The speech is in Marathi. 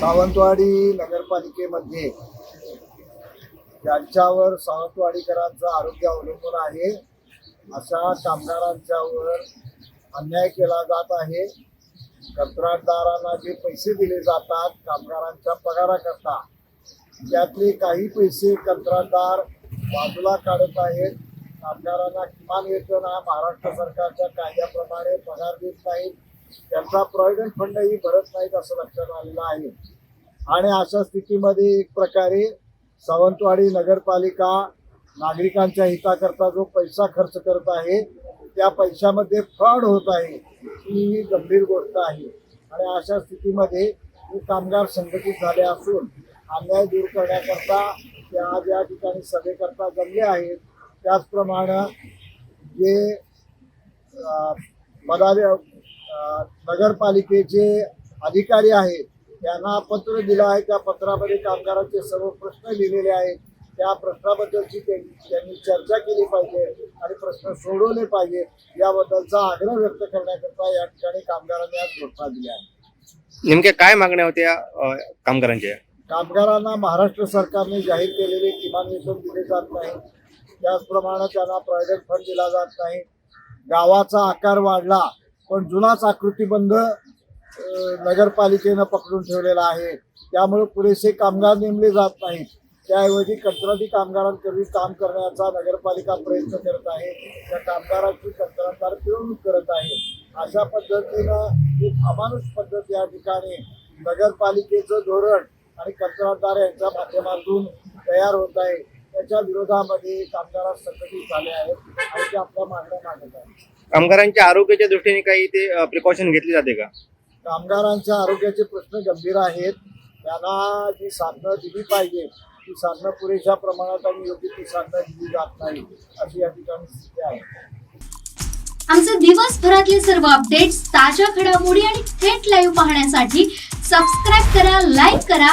सावंतवाडी नगरपालिकेमध्ये ज्यांच्यावर सावंतवाडीकरांचं आरोग्य अवलंबून आहे. अशा कामगारांच्यावर अन्याय केला जात आहे. कंत्राटदारांना जे पैसे दिले जातात कामगारांच्या पगाराकरता त्यातले काही पैसे कंत्राटदार बाजूला काढत आहेत. कामगारांना किमान वेतन हा महाराष्ट्र सरकारच्या कायद्याप्रमाणे पगार देत नाहीत त्यांचा प्रॉव्हिडंट फंडही भरत नाहीत असं लक्षात आलेलं आहे. आणि अशा स्थितीमध्ये एक प्रकारे सावंतवाडी नगरपालिका नागरिकांच्या हिताकरता जो पैसा खर्च करत आहे त्या पैशामध्ये फ्रॉड होत आहे ही गंभीर गोष्ट आहे. आणि अशा स्थितीमध्ये हे कामगार संघटित झाले असून अन्याय दूर करण्याकरता त्या ज्या ठिकाणी सभेकरता जमले आहेत त्याचप्रमाणे जे अ, नगरपालिकेचे अधिकारी आहेत त्यांना पत्र दिलं आहे त्या पत्रामध्ये कामगारांचे सर्व प्रश्न लिहिलेले आहेत. त्या प्रश्नाबद्दलची त्यांनी चर्चा केली पाहिजे आणि प्रश्न सोडवले पाहिजे याबद्दलचा आग्रह व्यक्त करण्याकरता या ठिकाणी कामगारांनी आज घोषणा दिली आहे. नेमक्या काय मागण्या होत्या कामगारांच्या? कामगारांना महाराष्ट्र सरकारने जाहीर केलेले किमान वेतन दिले जात नाही. त्याचप्रमाणे त्यांना प्रॉव्हिडंट फंड दिला जात नाही. गावाचा आकार वाढला पण जुनाच आकृतीबंध नगरपालिकेनं पकडून ठेवलेला आहे. त्यामुळे पुरेसे कामगार नेमले जात नाहीत. त्याऐवजी कंत्राटी कामगारांकरवी काम करण्याचा नगरपालिका प्रयत्न करत आहे. त्या कामगारांची कंत्राटदार पिळवणूक करत आहे. अशा पद्धतीनं एक अमानुष पद्धत या ठिकाणी नगरपालिकेचं धोरण आणि कंत्राटदार यांच्या माध्यमातून तयार होत आहे. त्याच्या विरोधामध्ये कामगार संघटित झाले आहेत आणि ते आपल्या मागण्या मागत आहेत. कामगारांच्या आरोग्याच्या दृष्टीने काही ते प्रिकॉशन घेतली जाते का? कामगारांच्या आरोग्याचे प्रश्न गंभीर आहेत. त्यांना जी साधनं दिली पाहिजे ती साधनं पुरेशा प्रमाणात आणि योग्य ती साधनं दिली जात नाही अशी या ठिकाणी स्थिती आहे. आमचे दिवसभरातले सर्व अपडेट्स ताज्या घडामोडी आणि थेट लाईव्ह पाहण्यासाठी सबस्क्राईब करा लाईक करा